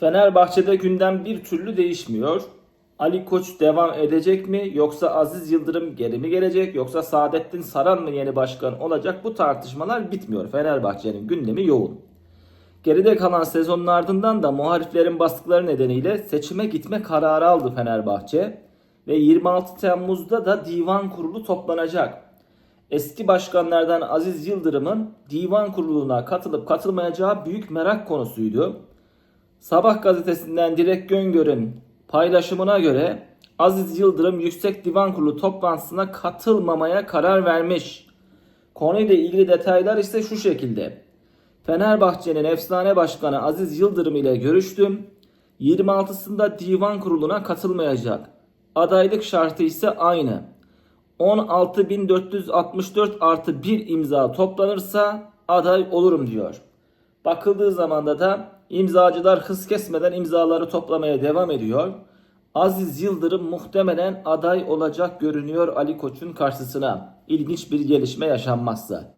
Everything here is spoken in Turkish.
Fenerbahçe'de gündem bir türlü değişmiyor. Ali Koç devam edecek mi yoksa Aziz Yıldırım geri mi gelecek yoksa Saadettin Saran mı yeni başkan olacak bu tartışmalar bitmiyor. Fenerbahçe'nin gündemi yoğun. Geride kalan sezonun ardından da muhaliflerin baskıları nedeniyle seçime gitme kararı aldı Fenerbahçe ve 26 Temmuz'da da divan kurulu toplanacak. Eski başkanlardan Aziz Yıldırım'ın divan kuruluna katılıp katılmayacağı büyük merak konusuydu. Sabah gazetesinden Direk Göngör'ün paylaşımına göre Aziz Yıldırım Yüksek Divan Kurulu toplantısına katılmamaya karar vermiş. Konuyla ilgili detaylar ise şu şekilde. Fenerbahçe'nin efsane başkanı Aziz Yıldırım ile görüştüm. 26'sında divan kuruluna katılmayacak. Adaylık şartı ise aynı. 16.464 artı 1 imza toplanırsa aday olurum diyor. Bakıldığı zamanda da imzacılar hız kesmeden imzaları toplamaya devam ediyor. Aziz Yıldırım muhtemelen aday olacak görünüyor Ali Koç'un karşısına. İlginç bir gelişme yaşanmazsa.